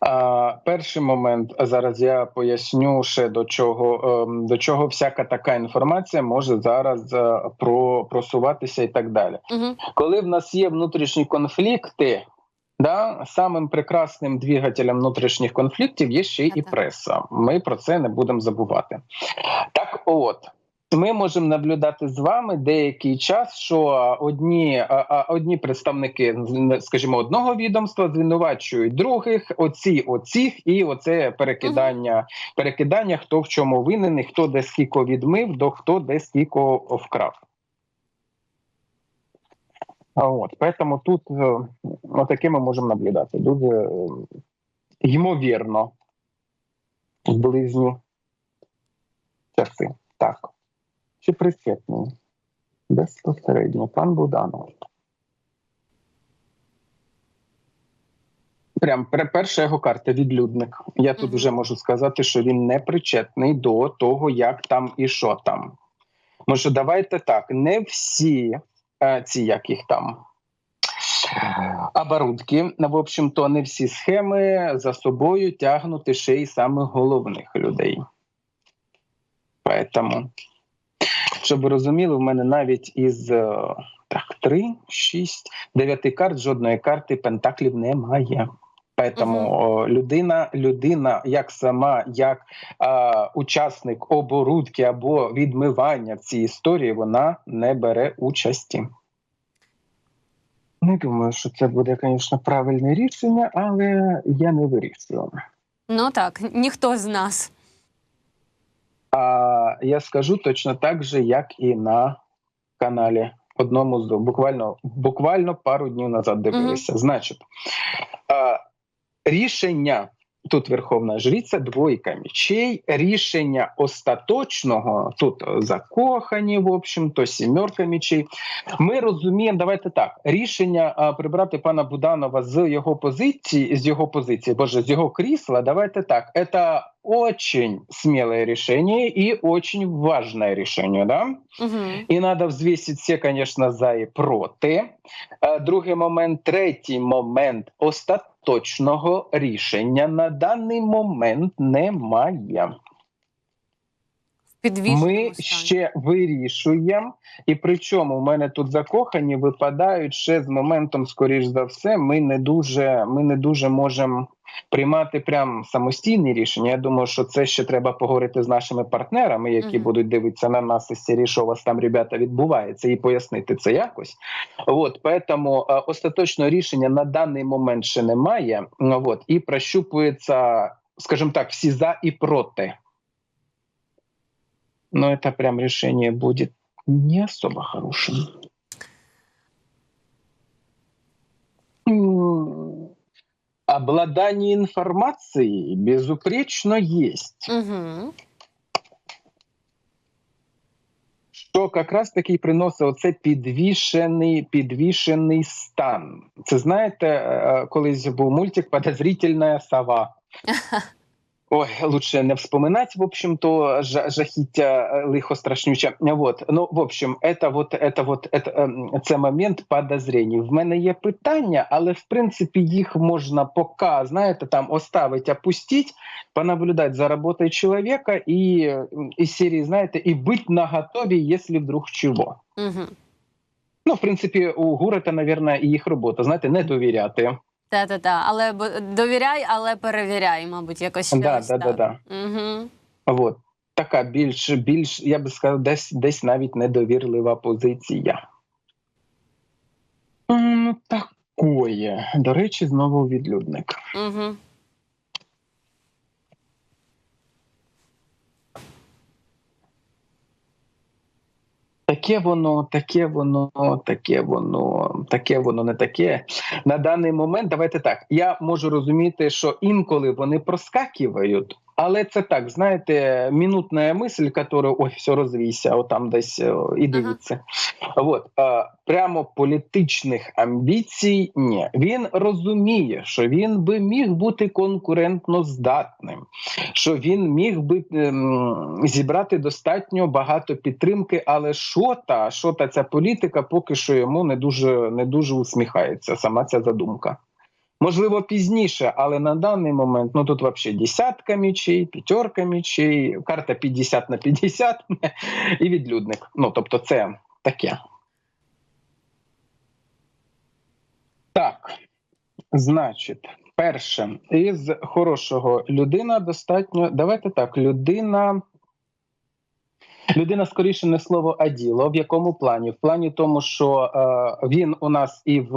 А, Перший момент зараз я поясню ще до чого ем, до чого всяка така інформація може зараз е, про просуватися і так далі. Угу. Коли в нас є внутрішні конфлікти, да, самим прекрасним двигателем внутрішніх конфліктів є ще й і преса. Ми про це не будемо забувати. Так, от. Ми можемо наблюдати з вами деякий час, що одні, одні представники, скажімо, одного відомства звинувачують других, оці оцих, і оце перекидання, перекидання, хто в чому винен, хто де скільки відмив, до хто де скільки вкрав. От поэтому тут е, отаке ми можемо наблюдати. Дуже е, ймовірно в близні часи. Так. Чи присвятний? Безпосередньо, пан Буданов. Прям перша його карта відлюдник. Я тут вже можу сказати, що він не причетний до того, як там і що там. Може, давайте так, не всі е, ці як їх там оборудки, в общем-то, не всі схеми за собою тягнути ще й самих головних людей. Поэтому, щоб ви розуміли, в мене навіть із е, так, 3, 6, 9 карт жодної карти пентаклів немає. Поэтому о, людина, людина, як сама, як е, учасник оборудки або відмивання в цій історії, вона не бере участі. Не думаю, що це буде, звісно, правильне рішення, але я не вирішую. Ну так, ніхто з нас. А я скажу точно так же, як і на каналі. Одному з буквально буквально пару днів назад дивилися. Значить, а, рішення тут Верховна Жриця, двойка мечей, рішення остаточного тут закохані, в общем, то сімерка мечей. Ми розуміємо, давайте так. Рішення прибрати пана Буданова з його позиції, з його позиції, боже, з його крісла. Давайте так. Это очень смелое решение и очень важное решение, да? Угу. І треба взвісити все, конечно, за і проти. Е, Другий момент, третій момент остаточного рішення на даний момент немає. Ми ще вирішуємо, і причому в мене тут закохані випадають ще з моментом, скоріш за все, ми не дуже, ми не дуже можемо приймати прям самостійні рішення. Я думаю, що це ще треба поговорити з нашими партнерами, які Мгм. будуть дивитися на нас із серії, що у вас там, ребята, відбувається, і пояснити це якось. От поэтому е, остаточного рішення на даний момент ще немає. Ну, От і прощупується, скажімо так, всі за і проти. Но это прям решение будет не особо хорошим. Обладание информацией безупречно есть. Угу. Що якраз таки приносить оце підвішений, підвішений стан. Це знаєте, е, колись був мультик Подозрительна сова. Ой, лучше не вспоминать, в общем-то, жа- жахіття е, лихо страшнюче. Вот. Ну, в общем, это вот, это вот, это, ем, це момент подозрень. В мене є питання, але в принципі їх можна поки, знаєте, там оставить, опустить, понаблюдать за роботою чоловіка і м, із серії, знаєте, і бути наготові, якщо вдруг чого. Угу. Ну, в принципі, у Гурета, наверное, і їх робота, знаєте, не довіряти. Та-та-та. Але довіряй, але перевіряй, мабуть, якось ще Да, да, да, да. Угу. От. Така більш, більш, я би сказав, десь, десь навіть недовірлива позиція. Такое. До речі, знову відлюдник. Угу. Таке воно, таке воно, таке воно, таке воно, не таке. На даний момент, давайте так. Я можу розуміти, що інколи вони проскакивають, але це так, знаєте, минутна мисль, яка ой, все розвійся, отам десь і дивіться. От е, прямо політичних амбіцій ні. Він розуміє, що він би міг бути конкурентно здатним, що він міг би ем, зібрати достатньо багато підтримки, але що та, що та ця політика поки що йому не дуже не дуже усміхається. Сама ця задумка. Можливо, пізніше, але на даний момент ну тут взагалі десятка мічей, п'ятерка мічей, карта 50 на 50 і відлюдник. Ну тобто, це таке. Так, значить, перше, із хорошого людина достатньо. Давайте так, людина. Людина скоріше не слово а діло. В якому плані? В плані тому, що е, він у нас і в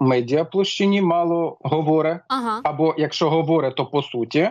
медіаплощині мало говорить, Ага. або якщо говорить, то по суті.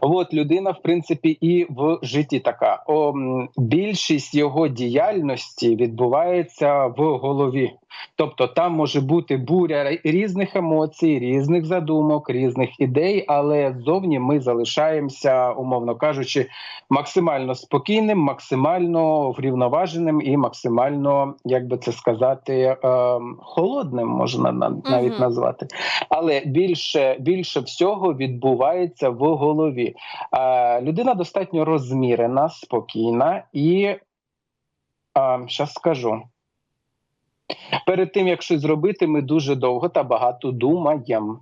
От людина, в принципі, і в житті така. О, більшість його діяльності відбувається в голові. Тобто там може бути буря різних емоцій, різних задумок, різних ідей, але зовні ми залишаємося, умовно кажучи, максимально спокійним, максимально врівноваженим і максимально, як би це сказати, ем, холодним можна на- навіть Мгм. назвати. Але більше, більше всього відбувається в голові. Е, людина достатньо розмірена, спокійна і зараз скажу. Перед тим як щось зробити, ми дуже довго та багато думаємо.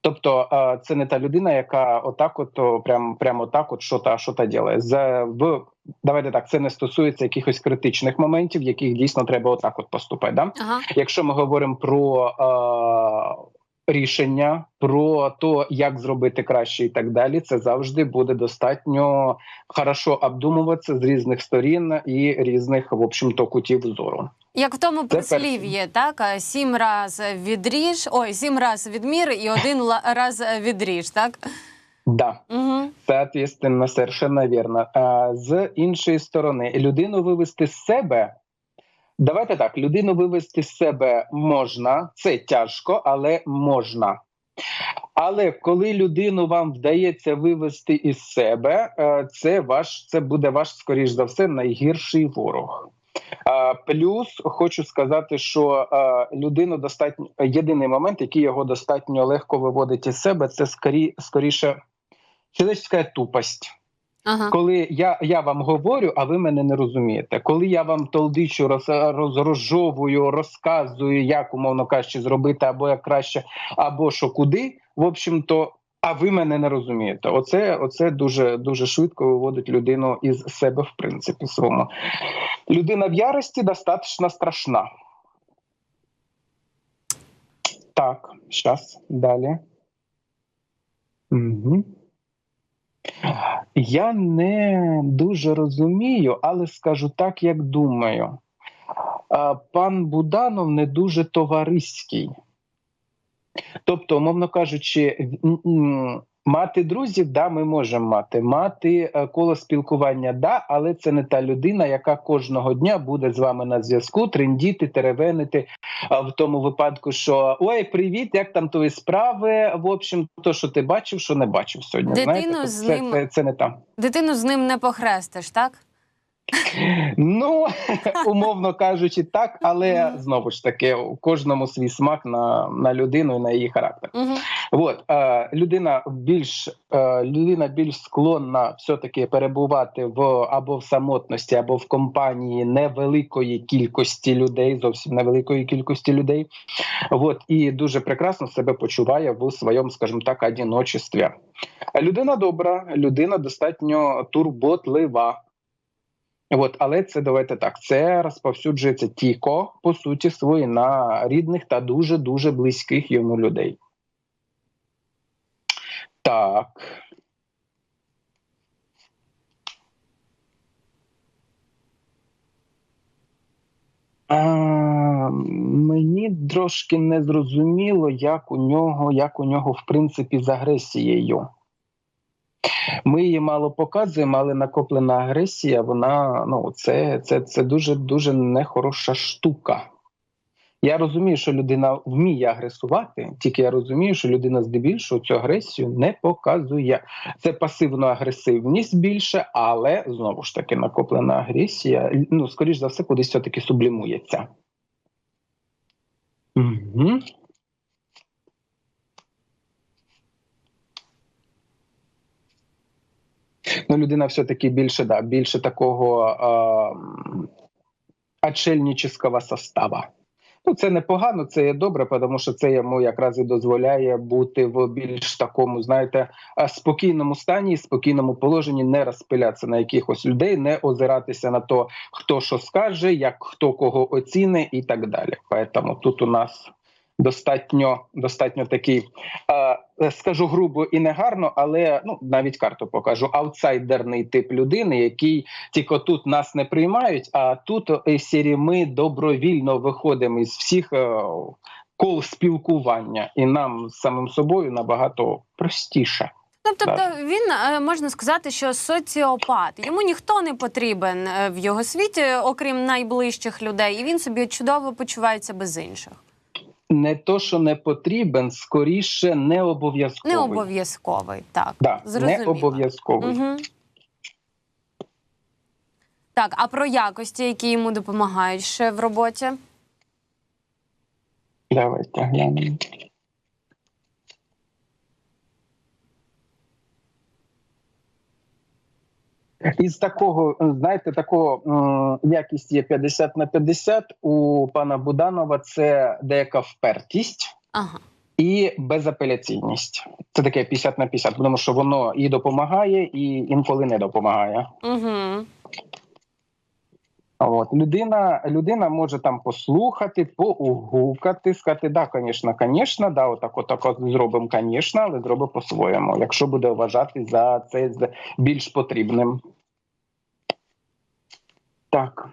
Тобто, е, це не та людина, яка отак, от прям, прямо так, от що та що та ділає. З в давайте так, це не стосується якихось критичних моментів, в яких дійсно треба отак, от поступати. Да? Ага. Якщо ми говоримо про е, рішення, про то, як зробити краще, і так далі, це завжди буде достатньо хорошо обдумуватися з різних сторін і різних, в общем-то, кутів зору. Як в тому прислів'ї, так? Сім раз відріж, ой, сім раз відмір і один раз відріж, так? Да. Угу. Соответственно, совершенно верно. А, з іншої сторони, людину вивести з себе. Давайте так, людину вивести з себе можна, це тяжко, але можна. Але коли людину вам вдається вивести із себе, е, це ваш це буде ваш, скоріш за все, найгірший ворог. Плюс хочу сказати, що е, людину достатньо єдиний момент, який його достатньо легко виводить із себе, це скорі, скоріше Человеческая тупость. Ага. Коли я, я вам говорю, а ви мене не розумієте. Коли я вам толдичу, роз, роз, розжовую, розказую, як умовно кажучи, зробити або як краще, або що куди, в общем-то, а ви мене не розумієте. Оце, оце дуже дуже швидко виводить людину із себе, в принципі, своєму. Людина в ярості достатньо страшна. Так, зараз, далі. Угу. Я не дуже розумію, але скажу так, як думаю. Пан Буданов не дуже товариський. Тобто, умовно кажучи, мати друзів, да, ми можемо мати. Мати е, коло спілкування, да, але це не та людина, яка кожного дня буде з вами на зв'язку, трендіти, теревенити в тому випадку, що ой, привіт, як там твої справи? В общем, то, що ти бачив, що не бачив сьогодні. Дитину Знаєте, Тобто з це, ним- це, це не там. Дитину з ним не похрестиш, так? Ну, умовно кажучи, так, але знову ж таки, у кожному свій смак на, на людину і на її характер. Угу. От е, людина більш е, людина більш склонна все-таки перебувати в або в самотності, або в компанії невеликої кількості людей, зовсім невеликої кількості людей. От і дуже прекрасно себе почуває в своєму, скажімо так, одиночестві. Людина добра, людина достатньо турботлива. От, але це давайте так. Це розповсюджується тільки по суті свої на рідних та дуже дуже близьких йому людей. Так. А, мені трошки не зрозуміло, як у нього, як у нього, в принципі, з агресією. Ми її мало показуємо, але накоплена агресія, вона ну це, це, це дуже дуже нехороша штука. Я розумію, що людина вміє агресувати, тільки я розумію, що людина здебільшого цю агресію не показує. Це пасивна агресивність більше, але знову ж таки накоплена агресія, ну скоріш за все, кудись все-таки сублімується. Угу. Ну, людина все-таки більше, да, більше такого е, отшельнического состава. Ну, це непогано, це є добре, тому що це йому якраз і дозволяє бути в більш такому, знаєте, спокійному стані, спокійному положенні, не розпилятися на якихось людей, не озиратися на то, хто що скаже, як хто кого оціни і так далі. Тому тут у нас достатньо достатньо такий, е, скажу грубо і негарно, але ну навіть карту покажу. Аутсайдерний тип людини, який тільки тут нас не приймають. А тут е, сірі ми добровільно виходимо із всіх е, кол спілкування, і нам самим собою набагато простіше. Ну, тобто він е, можна сказати, що соціопат. Йому ніхто не потрібен е, в його світі, окрім найближчих людей, і він собі чудово почувається без інших. Не то, що не потрібен, скоріше не обов'язковий. Не обов'язковий, так. Да, не Зрозуміло. обов'язковий. Угу. Так, а про якості, які йому допомагають ще в роботі? Давайте глянемо. Із такого, знаєте, такого якість є 50 на 50 у пана Буданова. Це деяка впертість Ага. і безапеляційність. Це таке 50 на 50, тому що воно і допомагає, і інколи не допомагає. Угу. От людина, людина може там послухати, поугукати, сказати, да, звісно, звісно, да, отак, отак, от зробимо, звісно, але зробимо по-своєму, якщо буде вважати за це більш потрібним. Так.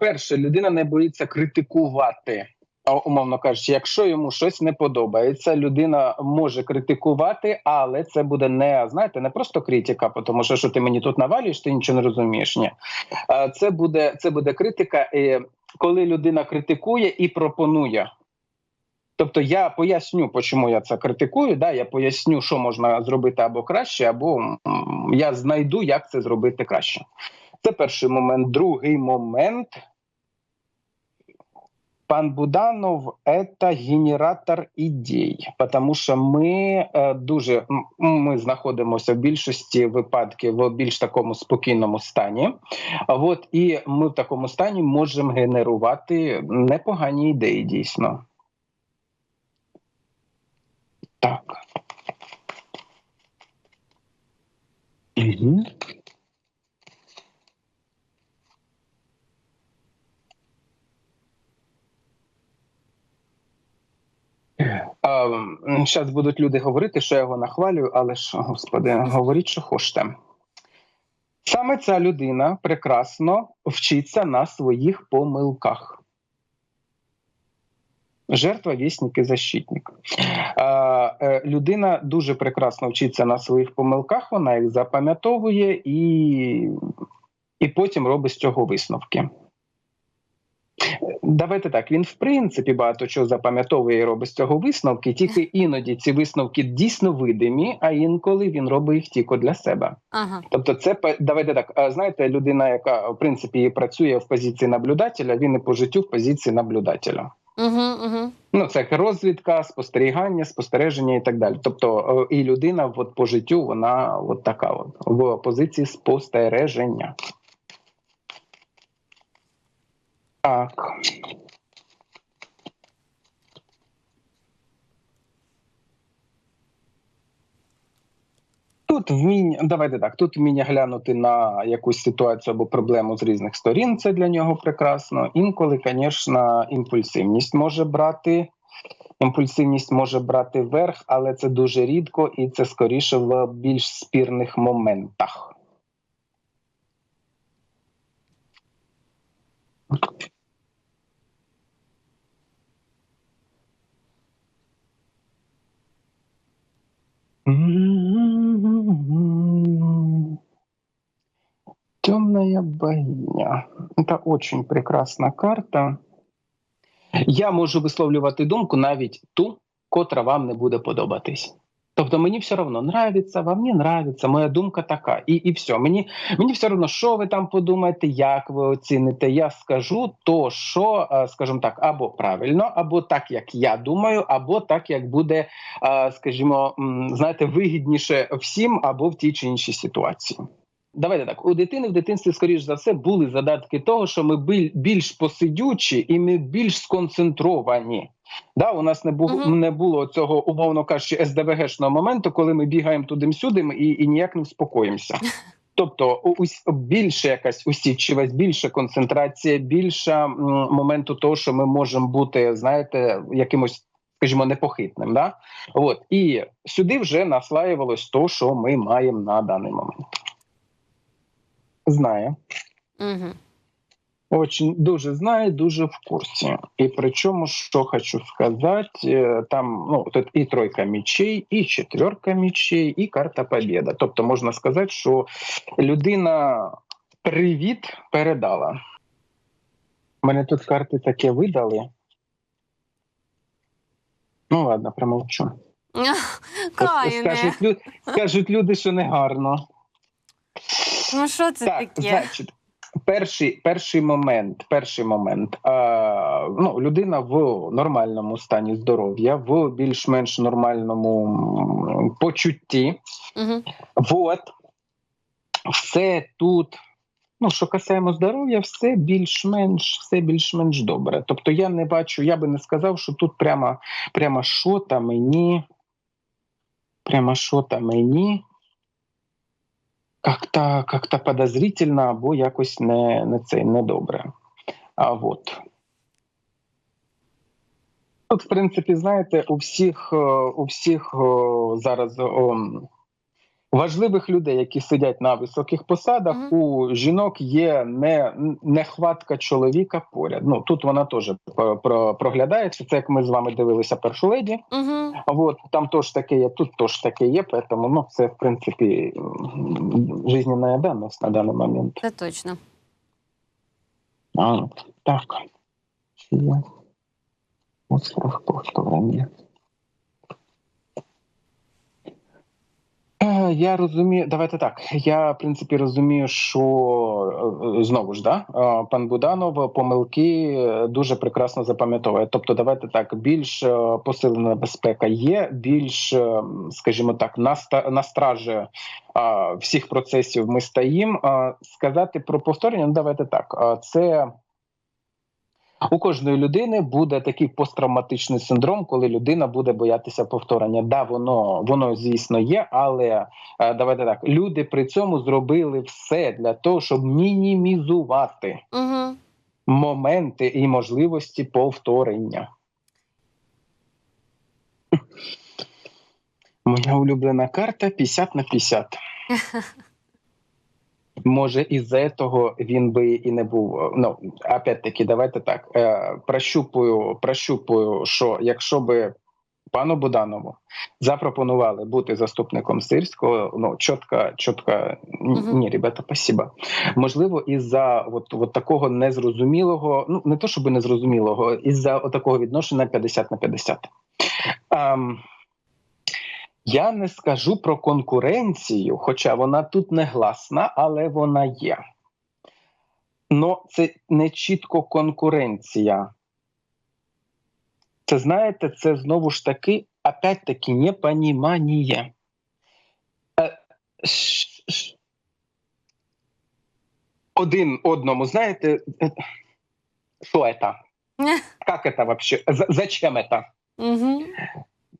Перше, людина не боїться критикувати. Умовно кажучи, якщо йому щось не подобається, людина може критикувати, але це буде не знаєте, не просто критика, тому що що ти мені тут навалюєш, ти нічого не розумієш. Ні, це буде це буде критика, коли людина критикує і пропонує. Тобто я поясню, чому я це критикую. Да, я поясню, що можна зробити або краще, або я знайду, як це зробити краще. Це перший момент. Другий момент. Пан Буданов это генератор ідей, тому що ми е, дуже ми знаходимося в більшості випадків в більш такому спокійному стані. От і ми в такому стані можемо генерувати непогані ідеї дійсно. Так. Угу. Зараз будуть люди говорити, що я його нахвалюю, але ж, господи, говоріть, що хочете. Саме ця людина прекрасно вчиться на своїх помилках. Жертва, вісник і защитник. Е, людина дуже прекрасно вчиться на своїх помилках, вона їх запам'ятовує і, і потім робить з цього висновки. Давайте так. Він в принципі багато чого запам'ятовує і робить з цього висновки, тільки іноді ці висновки дійсно видимі, а інколи він робить їх тільки для себе. Ага. Тобто, це давайте так. Знаєте, людина, яка в принципі працює в позиції наблюдателя, він і по життю в позиції наблюдателя. Ну, це розвідка, спостерігання, спостереження і так далі. Тобто, е, і людина от, по життю, вона от така от в позиції спостереження. Так. Тут вміння, давайте так. Тут вміння глянути на якусь ситуацію або проблему з різних сторін. Це для нього прекрасно. Інколи, звісно, імпульсивність може брати. Імпульсивність може брати верх, але це дуже рідко і це скоріше в більш спірних моментах. Темная богиня. Это очень прекрасна карта. Я можу висловлювати думку навіть ту, котра вам не буде подобатись. Тобто мені все одно нравиться, вам не нравиться, моя думка така, і і все. Мені мені все одно, що ви там подумаєте, як ви оціните. Я скажу то, що, е, скажімо так, або правильно, або так, як я думаю, або так, як буде, е, скажімо, знаєте, вигідніше всім, або в тій чи іншій ситуації. Давайте так, у дитини в дитинстві, скоріш за все, були задатки того, що ми біль- більш посидючі і ми більш сконцентровані. Да, у нас не було Мгм. не було цього, умовно кажучи, СДВГшного моменту, коли ми бігаємо туди-сюди і, і ніяк не вспокоїмося. Тобто, ус- більше якась усідчивість, більше концентрація, більше моменту того, що ми можемо бути, знаєте, якимось, скажімо, непохитним. Да? От і сюди вже наслаювалось то, що ми маємо на даний момент. Знає. Угу. Очень дуже знає, дуже в курсі. І причому, що хочу сказати, е, там ну тут і тройка мічей, і четверка мічей, і карта Побєда. Тобто можна сказати, що людина привіт передала. Мене тут карти таке видали. Ну ладно, промовчу. Каїне. Скажуть, лю- люди, що не гарно. Ну що це Так, таке? значить, перший, перший момент, перший момент. А, ну, людина в нормальному стані здоров'я, в більш-менш нормальному почутті. Угу. Вот. Все тут. Ну, що касаємо здоров'я, все більш-менш, все більш-менш добре. Тобто я не бачу, я би не сказав, що тут прямо, прямо що там мені, прямо що там мені как-то, как-то подозрительно або якось не, не це недобре. А от. Тут, в принципі, знаєте, у всіх, е, у всіх зараз о, важливих людей, які сидять на високих посадах, Мгм. у жінок є не, нехватка чоловіка поряд. Ну тут вона теж про- про- проглядається. Це як ми з вами дивилися першу леді. Угу. А Вот там теж таке є, тут теж таке є, поэтому ну це в принципі м, жизненная данность на даний момент. Це точно. А, так. Є остров повторення? Е, Я розумію, давайте так. Я в принципі розумію, що е, знову ж да е, пан Буданов помилки е, дуже прекрасно запам'ятовує. Тобто, давайте так, більш посилена безпека є, більш, скажімо так, на стражі всіх процесів ми стоїмо. Е, Сказати про повторення, ну давайте так. Це у кожної людини буде такий посттравматичний синдром, коли людина буде боятися повторення. Да, воно воно звісно є, але е, давайте так. Люди при цьому зробили все для того, щоб мінімізувати Угу. моменти і можливості повторення. Моя улюблена карта 50 на 50. Може, із-за того він би і не був. е, Ну опять-таки, давайте так. Е, прощупую, прощупую, що якщо би пану Буданову запропонували бути заступником сирського, ну чітко, чітко ні, ребята, спасибо. Можливо, із-за от, от такого незрозумілого, ну не то щоб незрозумілого, із-за такого відношення 50 на 50. Ем, я не скажу про конкуренцію, хоча вона тут не гласна, але вона є. Но це не чітко конкуренція. Це знаєте, це знову ж таки, опять-таки, непонімання. Е, Один одному, знаєте, е, що це? Як це вообще? Зачем це? Угу.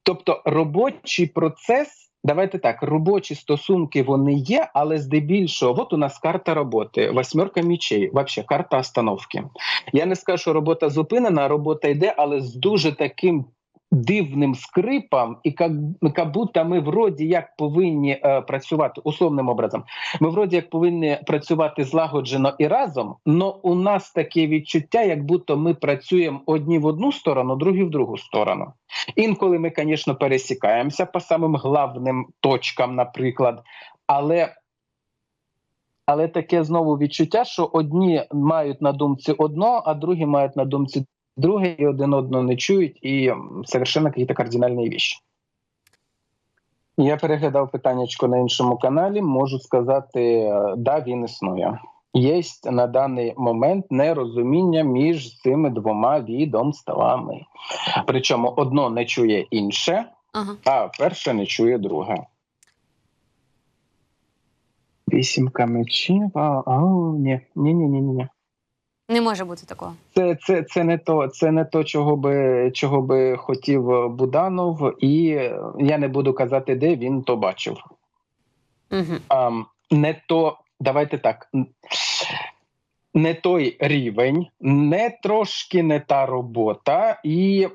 Тобто робочий процес, давайте так, робочі стосунки вони є, але здебільшого, от у нас карта роботи, восьмерка мічей, взагалі карта остановки. Я не скажу, що робота зупинена, робота йде, але з дуже таким. Дивним скрипом, і як будто ми вроді як повинні е, працювати условним образом. Ми вроді як повинні працювати злагоджено і разом, але у нас таке відчуття, як будто ми працюємо одні в одну сторону, другі в другу сторону. Інколи ми, звісно, пересікаємося по самим главним точкам, наприклад, але. Але таке знову відчуття, що одні мають на думці одно, а другі мають на думці друге, і один одного не чують, і совершенно якісь кардинальні речі. Я переглядав питаннячко на іншому каналі. Можу сказати, е, да, він існує. Є на даний момент нерозуміння між цими двома відомствами. Причому одно не чує інше, Ага. а перше не чує друге. Вісімка мечів. А, а, ні, ні, ні, ні, ні. Не може бути такого. Це, це, це не то, це не то, чого би чого би хотів Буданов, і я не буду казати, де він то бачив. Угу. А, не то, давайте так. Не той рівень, не трошки не та робота, і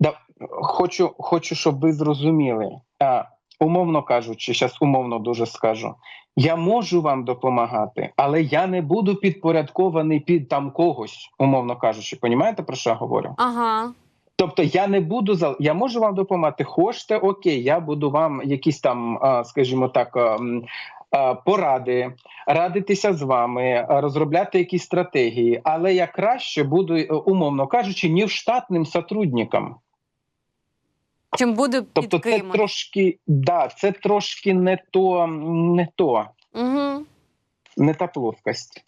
да, хочу, хочу, щоб ви зрозуміли. А, умовно кажучи, зараз умовно дуже скажу. Я можу вам допомагати, але я не буду підпорядкований під там когось, умовно кажучи. Понімаєте, про що я говорю? Ага. Тобто я не буду за я можу вам допомагати. Хочете, окей, я буду вам якісь там, скажімо так, поради, радитися з вами, розробляти якісь стратегії, але я краще буду, е, умовно кажучи, не штатним сотрудником. Чим буде під Тобто, це трошки да, це трошки не то, не то, Угу. не та плоскость.